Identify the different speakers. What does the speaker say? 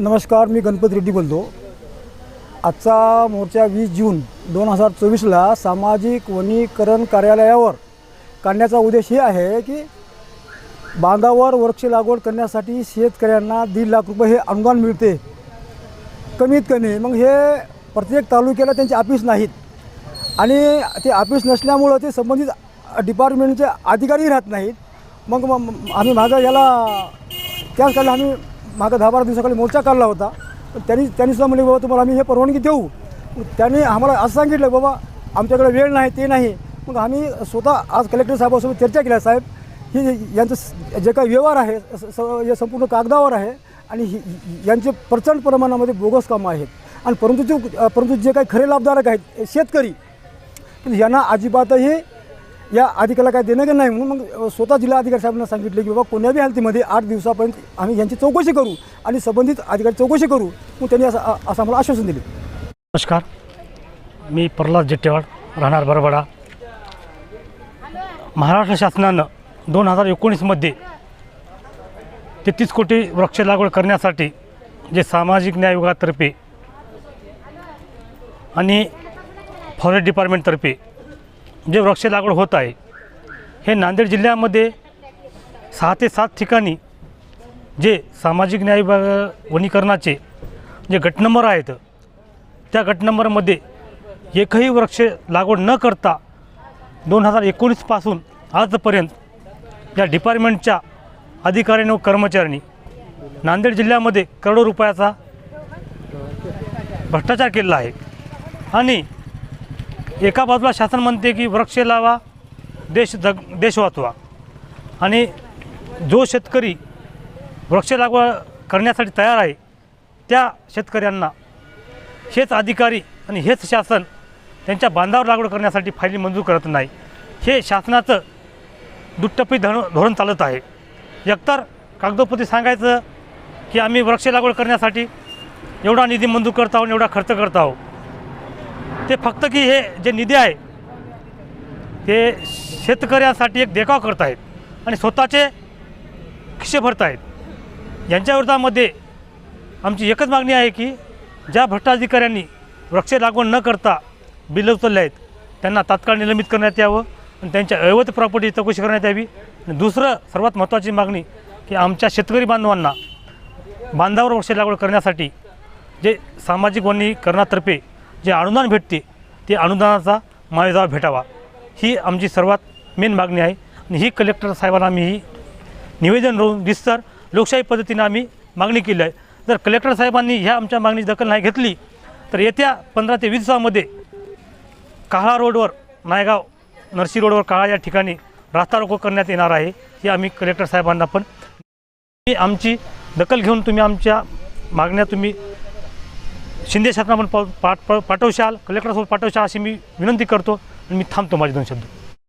Speaker 1: नमस्कार मी गणपत रेड्डी बोलतो. आजचा मोर्चा वीस जून दोन हजार चोवीसला सामाजिक वनीकरण कार्यालयावर काढण्याचा उद्देश हे आहे की बांधावर वृक्ष लागवड करण्यासाठी शेतकऱ्यांना दीड लाख रुपये हे अनुदान मिळते. कमीत कमी मग हे प्रत्येक तालुक्याला त्यांचे ऑफिस नाहीत. आणि ते ऑफिस नसल्यामुळं ते संबंधित डिपार्टमेंटचे अधिकारी राहत नाहीत. मग मग आम्ही माझा याला त्याच कारण आम्ही मागं दहा बारा दिवसाखाली मोर्चा काढला होता. पण त्यांनी त्यांनीसुद्धा म्हणले बाबा तुम्हाला आम्ही हे परवानगी देऊ. त्यांनी आम्हाला असं सांगितलं बाबा आमच्याकडे वेळ नाही ते नाही. मग आम्ही स्वतः आज कलेक्टर साहेबासोबत चर्चा केल्या साहेब ही यांचं जे काही व्यवहार आहे स- स- हे संपूर्ण कागदावर आहे आणि ही- यांचे प्रचंड प्रमाणामध्ये बोगस कामं आहेत. आणि परंतु जे परंतु जे काही खरे लाभधारक आहेत शेतकरी यांना अजिबातही या अधिकाऱ्याला काय देणं घेणं नाही म्हणून मग स्वतः जिल्हा अधिकारी साहेबांना सांगितले की बाबा कोण्याही हालतीमध्ये आठ दिवसापर्यंत आम्ही यांची चौकशी करू आणि संबंधित अधिकारी चौकशी करू मग त्यांनी असं असं आम्हाला आश्वासन दिले.
Speaker 2: नमस्कार. मी प्रल्हाद जेट्टेवाड राहणार बरबडा. महाराष्ट्र शासनानं दोन हजार एकोणीसमध्ये तेहतीस कोटी वृक्ष लागवड करण्यासाठी जे सामाजिक न्याय विभागातर्फे आणि फॉरेस्ट डिपार्टमेंटतर्फे जे वृक्ष लागवड होत आहे हे नांदेड जिल्ह्यामध्ये सहा ते सात ठिकाणी जे सामाजिक न्याय विभाग वनीकरणाचे जे गट नंबर आहेत त्या गट नंबरमध्ये एकही वृक्ष लागवड न करता दोन हजार एकोणीसपासून आजपर्यंत या डिपार्टमेंटच्या अधिकाऱ्यांनी व कर्मचाऱ्यांनी नांदेड जिल्ह्यामध्ये करोडो रुपयाचा भ्रष्टाचार केलेला आहे. आणि एका बाजूला शासन म्हणते की वृक्ष लावा देश जग देश वाचवा. आणि जो शेतकरी वृक्ष लागवड करण्यासाठी तयार आहे त्या शेतकऱ्यांना हेच अधिकारी आणि हेच शासन त्यांच्या बांधावर लागवड करण्यासाठी फायली मंजूर करत नाही. हे शासनाचं दुट्टपी धन धोरण चालत आहे. एकतर कागदोपत्री सांगायचं की आम्ही वृक्ष लागवड करण्यासाठी एवढा निधी मंजूर करत आहोत आणि एवढा खर्च करत आहोत. ते फक्त की हे जे निधी आहे ते शेतकऱ्यांसाठी एक देखाव करत आहेत आणि स्वतःचे खिसे भरत आहेत यांच्या विरोधामध्ये आमची एकच मागणी आहे की ज्या भ्रष्टाधिकाऱ्यांनी वृक्ष लागवड न करता बिलं उचलले आहेत त्यांना तात्काळ निलंबित करण्यात यावं आणि त्यांच्या अवैध प्रॉपर्टी चौकशी करण्यात यावी. आणि दुसरं सर्वात महत्त्वाची मागणी की आमच्या शेतकरी बांधवांना बांधावर वृक्ष लागवड करण्यासाठी जे सामाजिक वनीकरणातर्फे जे अनुदान भेटते ते अनुदानाचा मायजावा भेटावा. ही आमची सर्वात मेन मागणी आहे. आणि ही कलेक्टर साहेबांना आम्ही ही निवेदन देऊन दिसतर लोकशाही पद्धतीनं आम्ही मागणी केली आहे. जर कलेक्टर साहेबांनी ह्या आमच्या मागणीची दखल नाही घेतली तर येत्या पंधरा ते वीस दिवसामध्ये काळा रोडवर नायगाव नरसी रोडवर काळा या ठिकाणी रास्ता रोको करण्यात येणार आहे हे आम्ही कलेक्टर साहेबांना पण ही आमची दखल घेऊन तुम्ही आमच्या मागण्या तुम्ही शिंदे शासनामध्ये पाठ पाठवशाल कलेक्टरसोबत पाठवशाल अशी मी विनंती करतो आणि मी थांबतो माझे दोन शब्द.